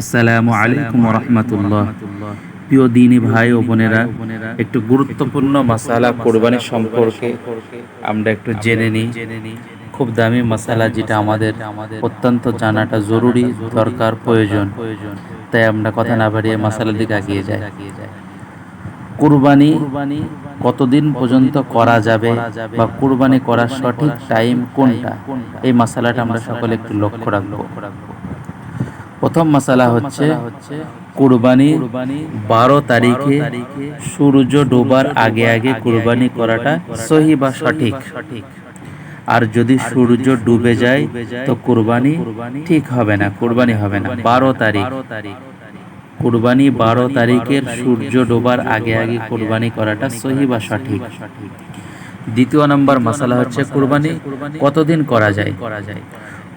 আসসালামু আলাইকুম রহমতুল্লাহ প্রিয় দিনী ভাই ও বোনেরা একটু গুরুত্বপূর্ণ মাসালা কোরবানি সম্পর্কে আমরা একটু জেনে নিই। খুব দামি মাসালা যেটা আমাদের অত্যন্ত জানাটা জরুরি দরকার প্রয়োজন। তাই আমরা কথা না বাড়িয়ে মাসালার দিকে এগিয়ে যাই। কুরবানি কতদিন পর্যন্ত করা যাবে বা কুরবানি করার সঠিক টাইম কোনটা? এই মাসালাটা আমরা সকলে একটু লক্ষ্য রাখব। প্রথম মশালা হচ্ছে কুরবানি। বারো তারিখে সূর্য ডোবার আগে আগে কুরবানি করাটা সহি বা সঠিক? আর যদি সূর্য ডুবে যায় তো কুরবানি ঠিক হবে না কুরবানি হবে না। বারো তারিখ। কুরবানি বারো তারিখের সূর্য ডোবার আগে আগে কুরবানি করাটা সহি বা সঠিক? দ্বিতীয় নম্বর মশালা হচ্ছে কুরবানি। কতদিন করা যায়? করা যায়?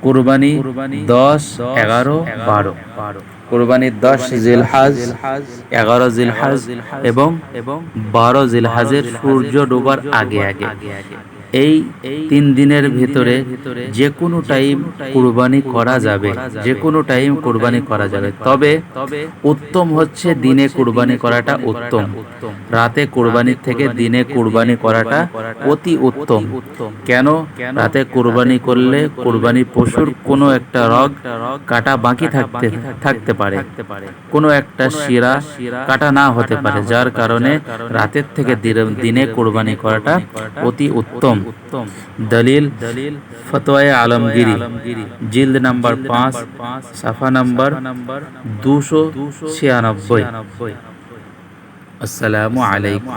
কুরবানি দশ এগারো বারো। কুরবানি দশ জিলহাজ এগারো জিলহাজ এবং এবং বারো জিলহাজের সূর্য ডোবার আগে আগে। এই তিন দিনের ভিতরে যে কোনো টাইম কুরবানি করা যাবে। যে কোনো টাইম কুরবানি করা যাবে। তবে উত্তম হচ্ছে দিনে কুরবানি করাটা উত্তম। রাতে কুরবানির থেকে দিনে কুরবানি করাটা অতি উত্তম। কেন? রাতে কুরবানি করলে কুরবানি পশুর কোনো একটা রগ কাটা বাকি থাকতে থাকতে পারে। কোনো একটা শিরা কাটা না হতে পারে যার কারণে রাতের থেকে দিনে কুরবানি করাটা অতি উত্তম। দলিল। দলিল ফতোয়া আলমগিরি। জিল্দ নাম্বার পাঁচ সাফা নাম্বার দুশো ছিয়ানব্বই। আসসালামু আলাইকুম।